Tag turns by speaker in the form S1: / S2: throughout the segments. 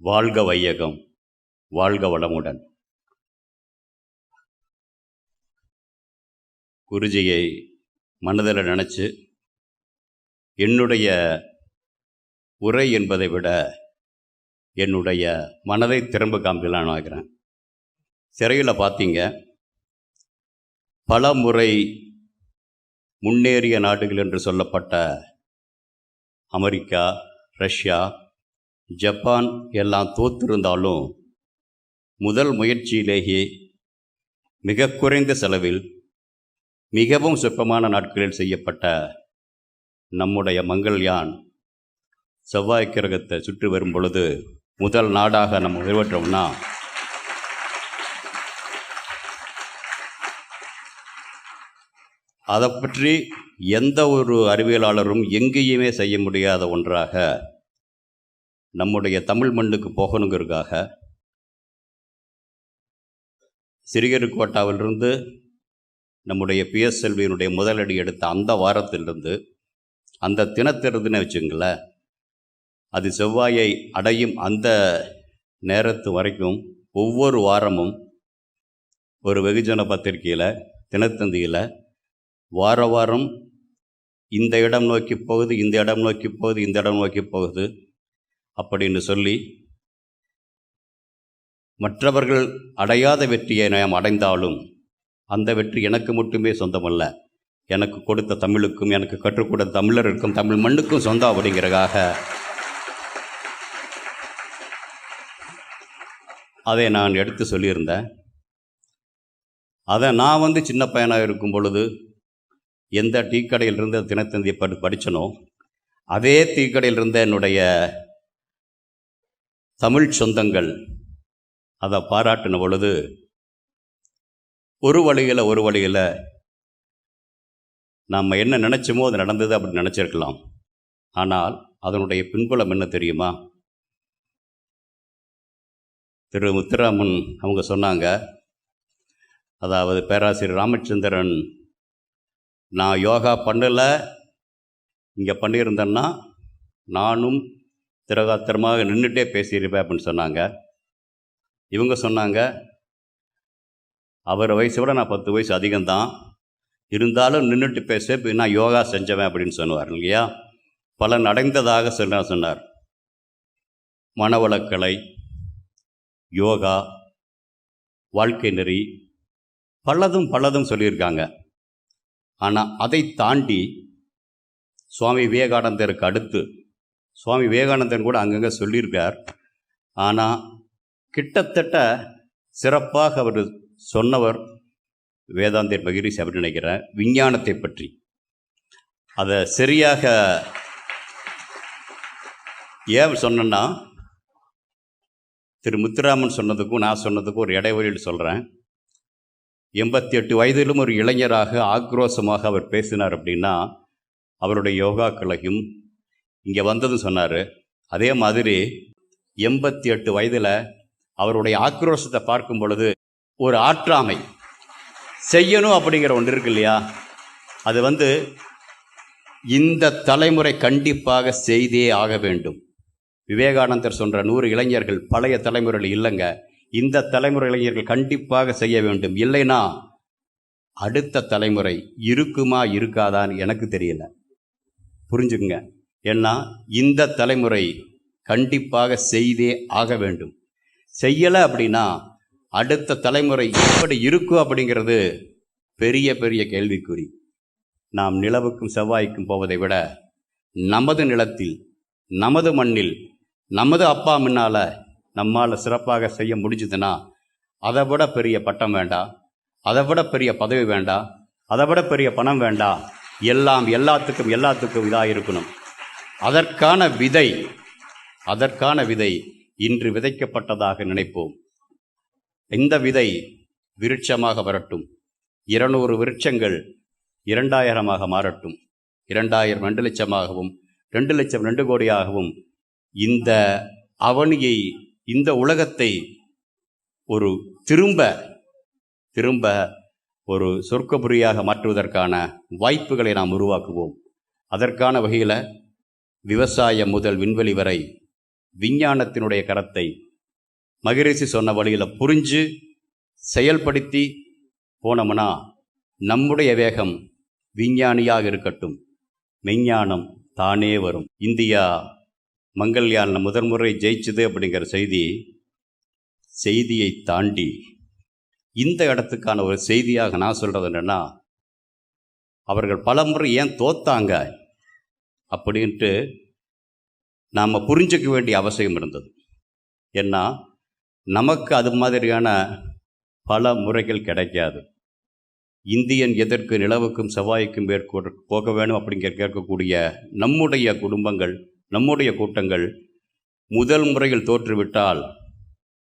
S1: வாழ்க வையகம் வாழ்க வளமுடன். குருஜியை மனதில் நினச்சி என்னுடைய உரை என்பதை விட என்னுடைய மனதை திரும்ப காமிக்கலான்னு ஆகிறேன். சிறையில் பார்த்தீங்க பல முறை முன்னேறிய நாடுகள் என்று சொல்லப்பட்ட அமெரிக்கா ரஷ்யா ஜப்பான் எல்லாம் தோத்திருந்தாலும் முதல் முயற்சியிலேயே மிக குறைந்த செலவில் மிகவும் சொற்பமான நாட்களில் செய்யப்பட்ட நம்முடைய மங்கள்யான் செவ்வாய் கிரகத்தை சுற்றி வரும் பொழுது முதல் நாடாக நம்ம நிறைவேற்றோம்னா அதை பற்றி எந்த ஒரு அறிவியலாளரும் எங்கேயுமே செய்ய முடியாத ஒன்றாக நம்முடைய தமிழ் மண்ணுக்கு போகணுங்கிறதுக்காக சிறிகருக்கோட்டாவிலிருந்து நம்முடைய பிஎஸ்எல்வியினுடைய முதலடி எடுத்த அந்த வாரத்திலிருந்து அந்த தினத்திறதுன்னு வச்சுங்களேன் அது செவ்வாயை அடையும் அந்த நேரத்து வரைக்கும் ஒவ்வொரு வாரமும் ஒரு வெகுஜன பத்திரிகையில் தினத்தந்தியில் வார வாரம் இந்த இடம் நோக்கி போகுது இந்த இடம் நோக்கி போகுது இந்த இடம் நோக்கி போகுது அப்படின்னு சொல்லி மற்றவர்கள் அடையாத வெற்றியை நாம் அடைந்தாலும் அந்த வெற்றி எனக்கு மட்டுமே சொந்தமல்ல. எனக்கு கொடுத்த தமிழுக்கும் எனக்கு கற்றுக் கொடுத்த தமிழருக்கும் தமிழ் மண்ணுக்கும் சொந்தம் அப்படிங்கிறதாக அதை நான் எடுத்து சொல்லியிருந்தேன். அதை நான் வந்து சின்ன பையனாக இருக்கும் பொழுது எந்த டீ கடையிலிருந்து தினத்தந்தியை படி படித்தனோ அதே டீ இருந்த என்னுடைய தமிழ் சொந்தங்கள். அதை பாராட்டின பொழுது ஒரு வழியில் ஒரு வழியில் நாம் என்ன நினச்சோமோ அது நடந்தது அப்படி நினச்சிருக்கலாம். ஆனால் அதனுடைய பின்புலம் என்ன தெரியுமா? திரு. முத்துராமன் அவங்க சொன்னாங்க அதாவது பேராசிரியர் ராமச்சந்திரன் நான் யோகா பண்ணலை இங்கே பண்ணியிருந்தேன்னா நானும் திரகாத்திரமாக நின்றுட்டே பேசியிருப்பேன் அப்படின்னு சொன்னாங்க. இவங்க சொன்னாங்க அவர் வயசை விட நான் பத்து வயசு அதிகம்தான். இருந்தாலும் நின்றுட்டு பேச இப்போ நான் யோகா செஞ்சவன் அப்படின்னு சொன்னார் இல்லையா? பலன் அடைந்ததாக சொன்ன சொன்னார். மனவளக்கலை யோகா வாழ்க்கை நெறி பலதும் பலதும் சொல்லியிருக்காங்க. ஆனால் அதை தாண்டி சுவாமி விவேகானந்தருக்கு அடுத்து சுவாமி விவேகானந்தன் கூட அங்கங்கே சொல்லியிருக்கார். ஆனால் கிட்டத்தட்ட சிறப்பாக அவர் சொன்னவர் வேதாந்தர் மகிரிஷ் அப்படின்னு நினைக்கிறேன். விஞ்ஞானத்தை பற்றி. அதை சரியாக ஏன் சொன்னேன்னா திரு முத்துராமன் சொன்னதுக்கும் நான் சொன்னதுக்கும் ஒரு இடைவெளியில் சொல்கிறேன் எண்பத்தி எட்டு வயதிலும் ஒரு இளைஞராக ஆக்ரோஷமாக அவர் பேசினார் அப்படின்னா அவருடைய யோகாக்களையும் இங்கே வந்ததும் சொன்னார். அதே மாதிரி எண்பத்தி எட்டு வயதில் அவருடைய ஆக்ரோஷத்தை பார்க்கும் பொழுது ஒரு ஆற்றாமை செய்யணும் அப்படிங்கிற ஒன்று இருக்கு இல்லையா? அது வந்து இந்த தலைமுறை கண்டிப்பாக செய்தே ஆக வேண்டும். விவேகானந்தர் சொல்கிற நூறு இளைஞர்கள் பழைய தலைமுறையில் இல்லைங்க. இந்த தலைமுறை இளைஞர்கள் கண்டிப்பாக செய்ய வேண்டும். இல்லைனா அடுத்த தலைமுறை இருக்குமா இருக்காதான்னு எனக்கு தெரியல. புரிஞ்சுக்குங்க. ஏன்னா இந்த தலைமுறை கண்டிப்பாக செய்தே ஆக வேண்டும். செய்யலை அப்படின்னா அடுத்த தலைமுறை எப்படி இருக்கும் அப்படிங்கிறது பெரிய பெரிய கேள்விக்குறி. நாம் நிலவுக்கும் செவ்வாய்க்கும் போவதை விட நமது நிலத்தில் நமது மண்ணில் நமது அப்பா முன்னால் நம்மால் சிறப்பாக செய்ய முடிஞ்சுதுன்னா அதை விட பெரிய பட்டம் வேண்டாம் அதை விட பெரிய பதவி வேண்டாம் அதை விட பெரிய பணம் வேண்டாம் எல்லாம் எல்லாத்துக்கும் எல்லாத்துக்கும் இதாக இருக்கணும் அதற்கான விதை அதற்கான விதை இன்று விதைக்கப்பட்டதாக நினைப்போம். இந்த விதை விருட்சமாக வரட்டும். இருநூறு விருட்சங்கள் இரண்டாயிரமாக மாறட்டும். இரண்டாயிரம் ரெண்டு லட்சமாகவும் ரெண்டு லட்சம் ரெண்டு கோடியாகவும் இந்த அவனியை இந்த உலகத்தை ஒரு திரும்ப திரும்ப ஒரு சொர்க்கபுரியாக மாற்றுவதற்கான வாய்ப்புகளை நாம் உருவாக்குவோம். அதற்கான வகையில் விவசாயம் முதல் விண்வெளி வரை விஞ்ஞானத்தினுடைய கரத்தை மகிரிசி சொன்ன வழியில் புரிஞ்சு செயல்படுத்தி போனோம்னா நம்முடைய வேகம் விஞ்ஞானியாக இருக்கட்டும். மெஞ்ஞானம் தானே வரும். இந்தியா மங்கள்யானில் முதன்முறை ஜெயிச்சது அப்படிங்கிற செய்தி செய்தியை தாண்டி இந்த இடத்துக்கான ஒரு செய்தியாக நான் சொல்கிறது என்னென்னா அவர்கள் பலமுறை ஏன் தோத்தாங்க? அப்படின்ட்டு நாம் புரிஞ்சுக்க வேண்டிய அவசியம் இருந்தது. ஏன்னா நமக்கு அது மாதிரியான பல முறைகள் கிடைக்காது. இந்தியன் எதற்கு நிலவுக்கும் செவ்வாய்க்கும் மேற்கொ போக வேணும் அப்படிங்கிற கேட்கக்கூடிய நம்முடைய குடும்பங்கள் நம்முடைய கூட்டங்கள் முதல் முறையில் தோற்றுவிட்டால்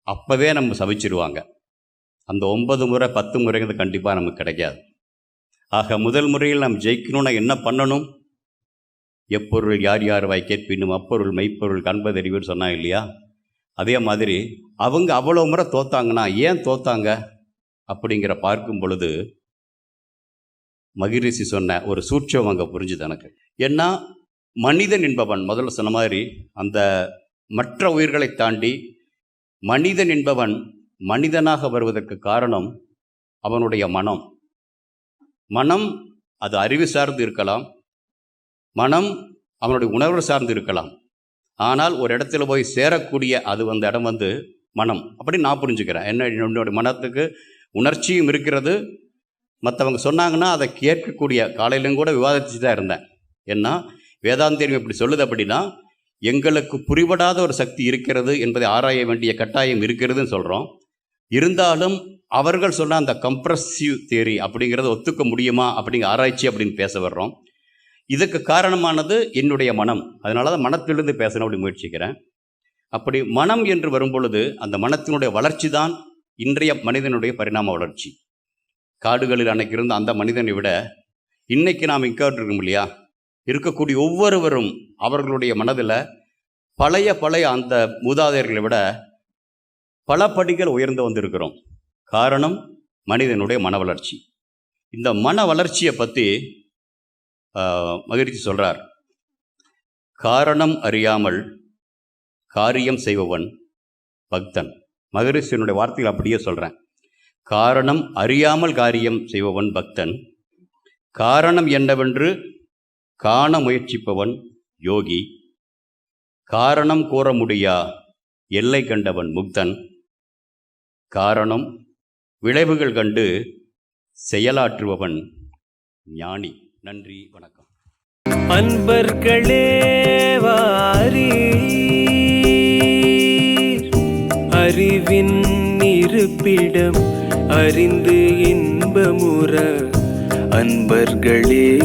S1: அப்போவே நம்ம சபிச்சிருவாங்க அந்த ஒன்பது முறை பத்து முறைங்கிறது கண்டிப்பாக நமக்கு கிடைக்காது. ஆக முதல் முறையில் நாம் ஜெயிக்கணும்னா என்ன பண்ணணும்? எப்பொருள் யார் யார் வாய் கேட்பினும் அப்பொருள் மெய்ப்பொருள் கண்பதறிவுன்னு சொன்னாங்க இல்லையா? அதே மாதிரி அவங்க அவ்வளோ முறை தோத்தாங்கன்னா ஏன் தோத்தாங்க? அப்படிங்கிற பார்க்கும் பொழுது மகிரிஷி சொன்ன ஒரு சூட்சம் அங்கே புரிஞ்சுது எனக்கு. ஏன்னா மனிதன் என்பவன் முதல்ல சொன்ன மாதிரி அந்த மற்ற உயிர்களை தாண்டி மனிதன் என்பவன் மனிதனாக வருவதற்கு காரணம் அவனுடைய மனம். மனம் அது அறிவு சார்ந்து இருக்கலாம் மனம் அவனுடைய உணர்வு சார்ந்து இருக்கலாம் ஆனால் ஒரு இடத்துல போய் சேரக்கூடிய அது வந்த இடம் வந்து மனம். அப்படி நான் புரிஞ்சுக்கிறேன். என்ன என்னுடைய மனத்துக்கு உணர்ச்சியும் இருக்கிறது. மற்றவங்க சொன்னாங்கன்னா அதை கேட்கக்கூடிய காலையிலும் கூட விவாதிச்சு தான் இருந்தேன். ஏன்னா வேதாந்தியம் இப்படி சொல்லுது அப்படின்னா எங்களுக்கு புரிபடாத ஒரு சக்தி இருக்கிறது என்பதை ஆராய வேண்டிய கட்டாயம் இருக்கிறதுன்னு சொல்கிறோம் இருந்தாலும் அவர்கள் சொன்ன அந்த கம்ப்ரஸிவ் தியரி அப்படிங்கிறத ஒத்துக்க முடியுமா அப்படிங்கிற ஆராய்ச்சி அப்படின்னு பேச வர்றோம். இதுக்கு காரணமானது என்னுடைய மனம். அதனால தான் மனத்திலிருந்து பேசணும் அப்படி முயற்சிக்கிறேன். அப்படி மனம் என்று வரும்பொழுது அந்த மனத்தினுடைய வளர்ச்சி தான் இன்றைய மனிதனுடைய பரிணாம வளர்ச்சி. காடுகளில் அன்னைக்கு இருந்த அந்த மனிதனை விட இன்னைக்கு நாம் இருக்கோம் இல்லையா? இருக்கக்கூடிய ஒவ்வொருவரும் அவர்களுடைய மனதில் பழைய பழைய அந்த மூதாதையர்களை விட பல படிகள் உயர்ந்து வந்திருக்கிறோம். காரணம் மனிதனுடைய மன வளர்ச்சி. இந்த மன வளர்ச்சியை பற்றி மகிழ்ச்சி சொல்கிறார் காரணம் அறியாமல் காரியம் செய்பவன் பக்தன். மகரிஷியனுடைய வார்த்தைகள் அப்படியே சொல்கிறேன் காரணம் அறியாமல் காரியம் செய்பவன் பக்தன். காரணம் என்னவென்று காண முயற்சிப்பவன் யோகி. காரணம் கூற முடியா எல்லை கண்டவன் முக்தன். காரணம் விளைவுகள் கண்டு செயலாற்றுபவன் ஞானி. நன்றி வணக்கம்.
S2: அன்பர்களே வாரி. அறிவின் இருப்பிடம் அறிந்து இன்பமுற. அன்பர்களே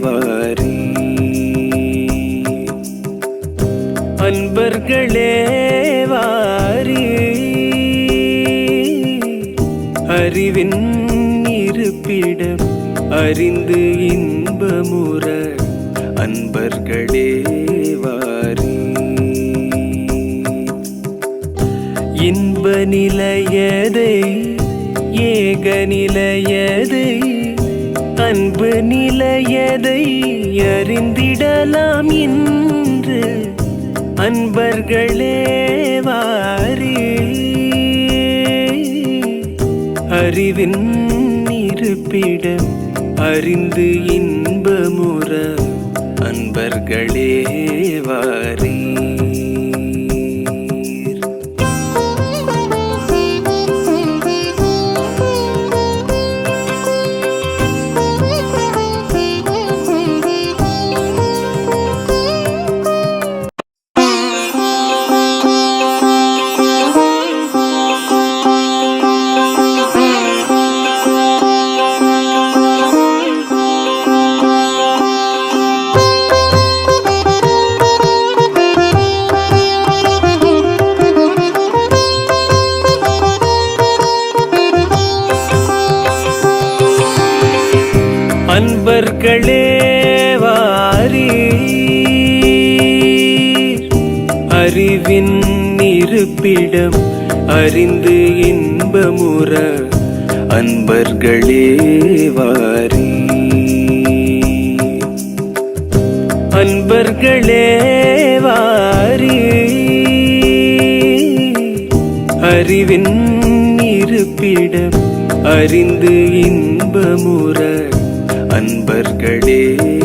S2: வாரி. அன்பர்களே வாரி. அறிவின் இருப்பிடம் அறிந்து இன்பமுற அன்பர்களே வாரி. இன்ப நிலையதை ஏக நிலையதை அன்பு நிலையதை அறிந்திடலாம் இன்று அன்பர்களே வாரி. அறிவின் இருப்பிடம் அறிந்து இன்பமுற அன்பர்களே வாரீர் மக்களே வாரி அறிவின் இருப்பிடம் அறிந்து இன்பமுற அன்பர்களே வாரி அன்பர்களே வாரி அறிவின் இருப்பிடம் அறிந்து இன்பமுற அன்பர்களே.